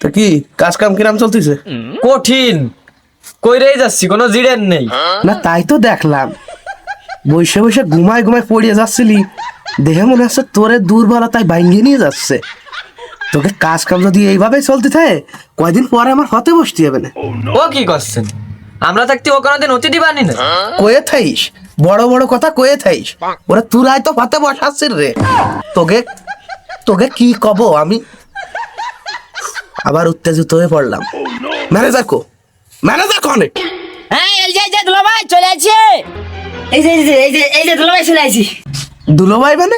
তা কি কাজ কাম কিরাম চলতেছে? কঠিন। কইরেই যাচ্ছি কোনো জিড়ের নেই। না তাই তো দেখলাম। বসে বসে ঘুমায় ঘুমায় পড়িয়ে যাচ্ছিলি। দেখে মনে হচ্ছে তোরে দুর্বলতায় ভাঙ্গিয়ে নিয়ে যাচ্ছে। তোকে কাজ কাম যদি এইভাবে চলতে থাকে? কয়দিন পরে আমার হতে বসতে হবে না। ও কি করছেন? আমরা থাকতে ও কোনোদিন অতিথি বানি না। কয়ে থাইস? বড় বড় কথা কয়ে থাইস? ওরা তুরাই তো হতে বসাচ্ছিস রে। তোকে তোকে কি কব আমি? আবার উত্তেজিত হয়ে পড়লাম। ম্যানেজার কো? ম্যানেজার কনে হ্যাঁ এই যে এই যে দুলাভাই চলে আসছে এই যে এই যে এই যে এই যে দুলাভাই চলে আসছি দুলোভাই মানে?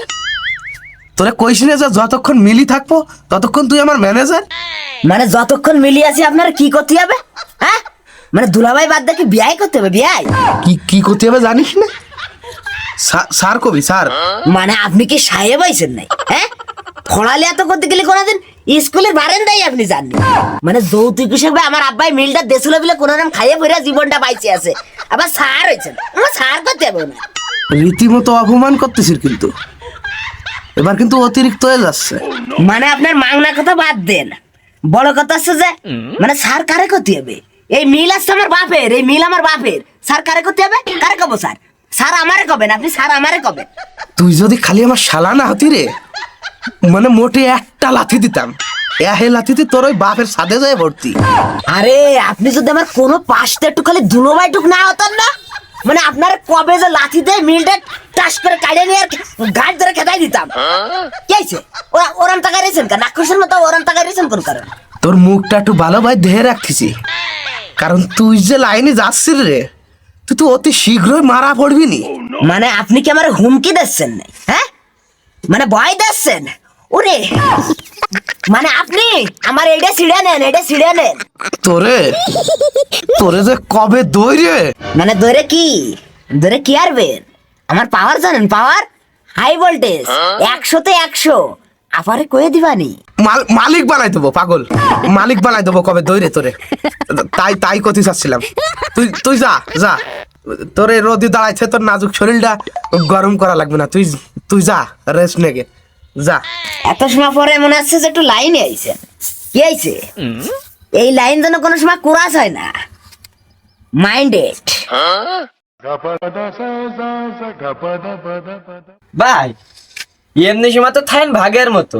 তোরা কইস না যে যতক্ষণ মিলি থাকব ততক্ষণ তুই আমার ম্যানেজার মানে যতক্ষণ মিলিয়ে আছি আপনার কি করতে হবে? হ্যাঁ? মানে দুলাভাই বাদ দেখি বিয়াই করতে হবে বিয়াই? কি কি করতে হবে জানিস না? স্যার- স্যার কবি স্যার। মানে আপনি কি সাহেব হয়েছেন নাই? হ্যাঁ? ফড়ালে এত করতে গেলে কোনোদিন স্কুলের বারেন্দাই আপনি জাননি মানে যৌতুক হিসেবে আমার আব্বাই মিলটা দেছিল বলে কোনো রকম খাইয়ে পড়ে জীবনটা বাইচে আছে। আবার সার হয়েছেন। আমার সার করতে হবে না। রীতিমতো অপমান করতেছিস কিন্তু। এবার কিন্তু অতিরিক্ত হয়ে যাচ্ছে। মানে আপনার মাংনা কথা বাদ দেন। বড় কথা হচ্ছে যে মানে সার কারে করতে হবে? এই মিল আছে আমার বাপের এই মিল আমার বাপের। স্যার কারে করতে হবে? কারে কব স্যার? স্যার আমারে কবেন? আপনি স্যার আমারে কবেন? তুই যদি খালি আমার শালা না হতি রে মানে মোটে একটা লাথি দিতাম। এহে লাথিতে তোর ওই বাপের সাথে যায় ভর্তি। আরে আপনি যদি আমার কোনো পাশটা একটু খালি দুনোবাইটুক না হতেন না? মানে আপনার কবে যে লাথি দিয়ে মিলটা টাস করে কাড়ে নিয়ে আর গাছ ধরে খেতাই দিতাম। কি হয়েছে? ওরা ওরাম টাকা রেছেন কেন? নাক্ষসের মতো ওরাম টাকা রেছেন কোন কারণ? তোর মুখটা একটু ভালো ভাই দেহে রাখতেছি। কারণ তুই যে লাইনে যাচ্ছিস রে তুই তো অতি শীঘ্রই মারা পড়বি নি। মানে আপনি কি আমার হুমকি দিচ্ছেন? হ্যাঁ? মানে ভয় দিচ্ছেন? ওরে! মানে আপনি আমার এটা ছিঁড়ে নেন এটা ছিঁড়ে নেন। তোরে? তোরে যে কবে দই রে? মানে ধরে কি? ধরে কি আরবেন আমার পাওয়ার জানেন পাওয়ার? হাই ভোল্টেজ একশোতে একশো। আপারে কয়ে দিবানি? মালিক বানাই দেবো পাগল। মালিক বানাই দেবো কবে দই রে তোরে। তাই তাই কথি চাচ্ছিলাম। তুই তুই যা যা। তোরে রোদি দাঁড়াইছে তোর নাজুক শরীরটা গরম করা লাগবে না। তুই তুই যা রেস্ট নেগে যা। এত সময় পরে মনে হচ্ছে যে একটু লাইনে আইছেন কি আইছে? এই লাইন যেন কোনো সময় কুরাস হয় না। মাইন্ডেড. ভাই এমনি সময় তো থাইন ভাগের মতো।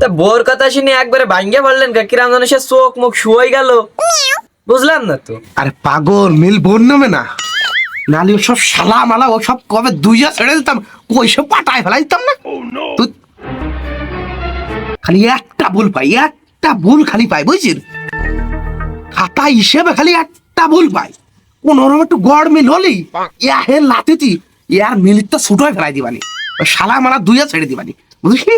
তা বোর কথা শুনে একবারে ভাঙ্গে বললেন কা? কিরাম যেন সে চোখ মুখ শুয়ে গেল। বুঝলাম না তো। আরে পাগল মিল বোন নামে না। নালি সব শালা মালা ও সব কবে দুইয়া ছেড়ে দিতাম ওই সব পাটায় ফেলাই দিতাম না? তুই খালি একটা ভুল পাই একটা ভুল খালি পাই বুঝছিস? খাতা হিসেবে খালি একটা ভুল পাই। কোন রকম একটু গড় মিল হলি ইয়া হে লাতিতি ইয়ার মিলিত তো ছুটোয় ফেলাই দিবানি। ওই শালা মালা দুইয়া ছেড়ে দিবানি বুঝলি?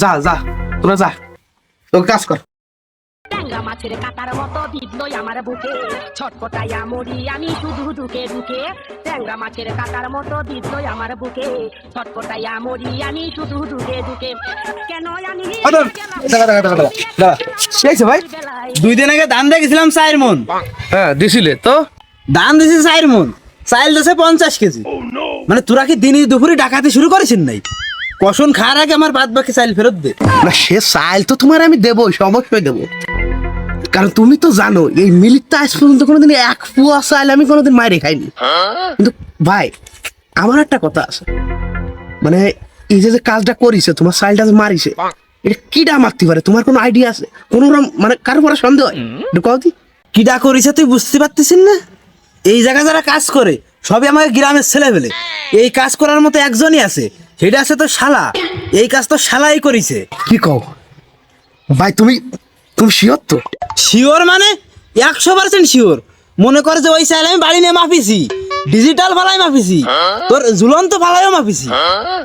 যা যা তোরা যা তোকে কাজ কর। মাছের কাটার মতো বিদ্যই আমার বুকে। ছটপটাইয়া মরি আমি শুধু ঢুকে ঢুকে ট্যাংরা মাছের কাটার মতো বিদ্যই আমার বুকে। ছটপটাইয়া মরি আমি শুধু ঢুকে ঢুকে কেন আমি ভাই? দুই দিন আগে দান দেখেছিলাম মন। হ্যাঁ দিছিলে। তো? দান দিছি চার মন। চাইল দিছে পঞ্চাশ কেজি। মানে তোরা কি দিনই দুপুরে ডাকাতি শুরু করেছেন নাই? কষণ খাওয়ার আগে আমার বাদ বাকি চাইল ফেরত দে। না সে চাইল তো তোমার আমি দেবো অবশ্যই দেবো। কারণ তুমি তো জানো এই মিলিটটা আজ পর্যন্ত কোনোদিন এক পুয়া চাইল আমি কোনোদিন মাইরে খাইনি। কিন্তু ভাই আমার একটা কথা আছে। মানে এই যে যে কাজটা করিছে তোমার চাইলটা যে মারিছে এটা কিডা মারতে পারে? তোমার কোনো আইডিয়া আছে? কোনো রকম মানে কারও পরে সন্দেহ হয়? একটু কও দি। কিডা করিছে তুই বুঝতে পারতেছিস না? এই জায়গা যারা কাজ করে সবই আমাকে গ্রামের ছেলে ফেলে এই কাজ করার মতো একজনই আছে। সেটা আছে তো শালা। এই কাজ তো শালাই করিছে। কি কও? ভাই তুমি তুমি শিওর তো? শিওর মানে একশো পার্সেন্ট শিওর। মনে করে যে ওই চাইলে আমি বাড়ি নিয়ে মাপিছি ডিজিটাল ফালাই মাপিছি তোর ঝুলন্ত ফালাইও মাপিছি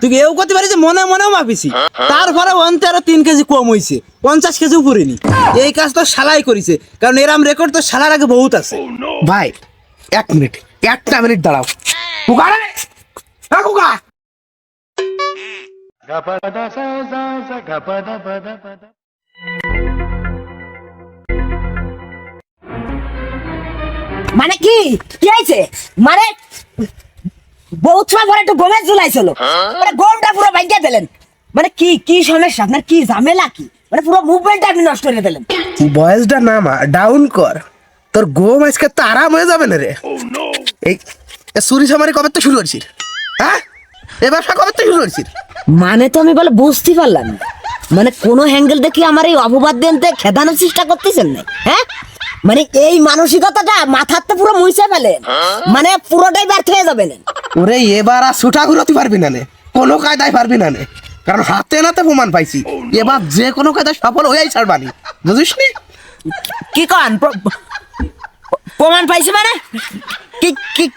তুই এও করতে পারি যে মনে মনেও মাপিছি তারপরে অন্তে আরও তিন কেজি কম হইছে। পঞ্চাশ কেজি উপরেনি এই কাজ তো শালাই করিছে। কারণ এরাম রেকর্ড তো শালার আগে বহুত আছে। ভাই এক মিনিট। একটা মিনিট দাঁড়াও। কুকা রে! কুকা মানে কি? কি হয়েছে? মানে বহুত সময় পরে একটু গমের ঝুলাইছিল মানে গমটা পুরো দিলেন। মানে কি কি সমস্যা? আপনার কি ঝামেলা কি? মানে পুরো মুভমেন্ট আপনি নষ্ট করে দিলেন। বয়সটা নামা ডাউন কর। তোর গোম আজকে তো আরাম হয়ে যাবে না রে। এই এ চুরি সামারি কবে তো শুরু করছিস হ্যাঁ? এ ব্যবসা কবে তো শুরু করছিস? মানে তো আমি বলে বুঝতে পারলাম না। মানে কোন হ্যাঙ্গেল দেখি আমার এই অপবাদ দেনতে খেদানোর চেষ্টা করতেছেন না। হ্যাঁ? মানে এই মানসিকতাটা মাথার তো পুরো মুইছে ফেলেন। মানে পুরোটাই ব্যর্থ হয়ে যাবে ওরে এবার আর ছুটা ঘুরাতে পারবি না নে। কোনো কায়দায় পারবি না নে। কারণ হাতে নাতে প্রমাণ পাইছি। এবার যে কোনো কায়দায় সফল হয়েই ছাড়বানি। বুঝিস নি? কি কন? প্রমাণ পাইছে মানে?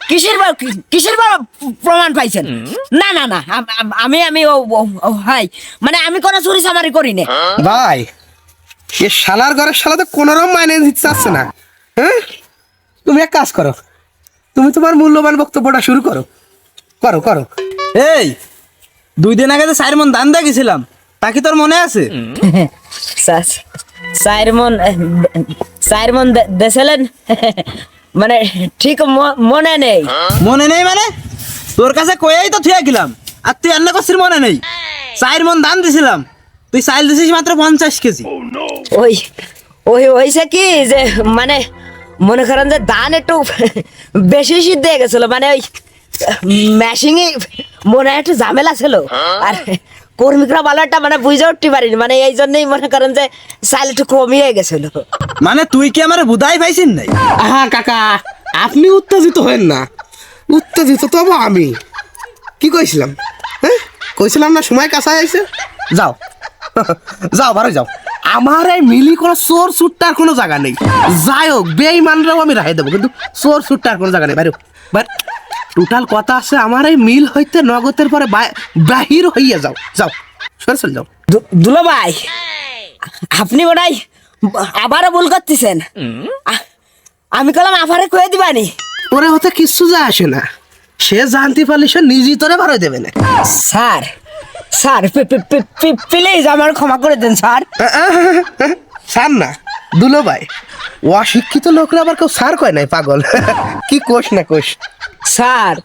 কিসের কিসের ব- প্রমাণ পাইছেন? না না না আম- আম- হাই মানে আমি কোনো চুরি চামারি করি না। ভাই এ শালার ঘরের শালা তো কোনো রকম মাইনে দিতে চাচ্ছে না। হ্যাঁ? তুমি এক কাজ করো। তুমি তোমার মূল্যবান বক্তব্যটা শুরু করো। করো করো। এই দুই দিন আগে তো চার মন ধান দেখেছিলাম তা কি তোর মনে আছে? সাইরমন সাইরমন দেছিলেন? মানে ঠিক ম- মনে নেই। মনে নেই মানে? তোর কাছে কয়েই তো থুয়ে গেলাম আর তুই রান্না করছিস মনে নেই। চার মন ধান দিছিলাম তুই চাইল দিছিস মাত্র পঞ্চাশ কেজি। ওই ওই হয়েছে কি যে মানে মনে করেন যে ধান একটু বেশি সিদ্ধ হয়ে গেছিল মানে ওই ম্যাশিংয়ে মনে হয় একটু ঝামেলা ছিল। আর কর্মিকরা ভালোটা মানে বুঝে উঠতে পারিনি মানে এই জন্যই মনে করেন যে চাল একটু কমিয়ে গেছিল। মানে তুই কি আমার বুধাই পাইছিস নাই? আহা কাকা আপনি উত্তেজিত হয়েন না। উত্তেজিত তো আমি। কি কইছিলাম? হ্যাঁ? কইছিলাম না সময় কাছা আইছে? যাও। যাও বারো যাও। আমার এই মিলি কোনো চোর সুট্টার কোনো জায়গা নেই। যাই হোক বেই বেইমানরাও আমি রাখাই দেবো কিন্তু চোর সুট্টার কোনো জায়গা নেই। বাইরে বাট টোটাল কথা আছে আমার এই মিল হইতে নগদের পরে বাহির হইয়া যাও যাও সরে চলে যাও। দুলো ভাই আপনি ওটাই আবারও ভুল করতেছেন। আমি কলাম আফারে কয়ে দিবানি। ওরে হতে কিচ্ছু যা আসে না। সে জানতে পারলে সে নিজেই তোরে ভাড়াই দেবে না। স্যার স্যার প্লিজ আমার ক্ষমা করে দেন স্যার। সার না দুলো ভাই অশিক্ষিত লোকরা আবার কেউ স্যার কয় নাই পাগল? কি কোষ না কোষ? স্যার।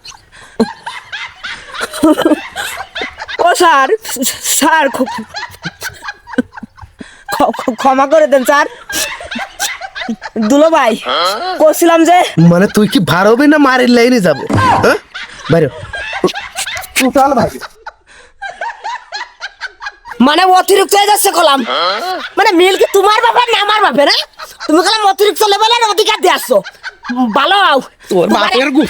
ও স্যার স্যার ক্ষমা করে দেন স্যার। দুলো ভাই বলছিলাম যে মানে তুই কি ভারবি না মারির লাইনে যাব? হ্যাঁ? বাইরে টোটাল ভাই। মানে অতিরিক্ত হয়ে যাচ্ছে কলাম। মানে মিল কি তোমার বাপে না আমার বাপে না? তুমি কলাম অতিরিক্ত লেভেলের অধিকার দিয়ে আসছো। ভালো। তোর বাপের গু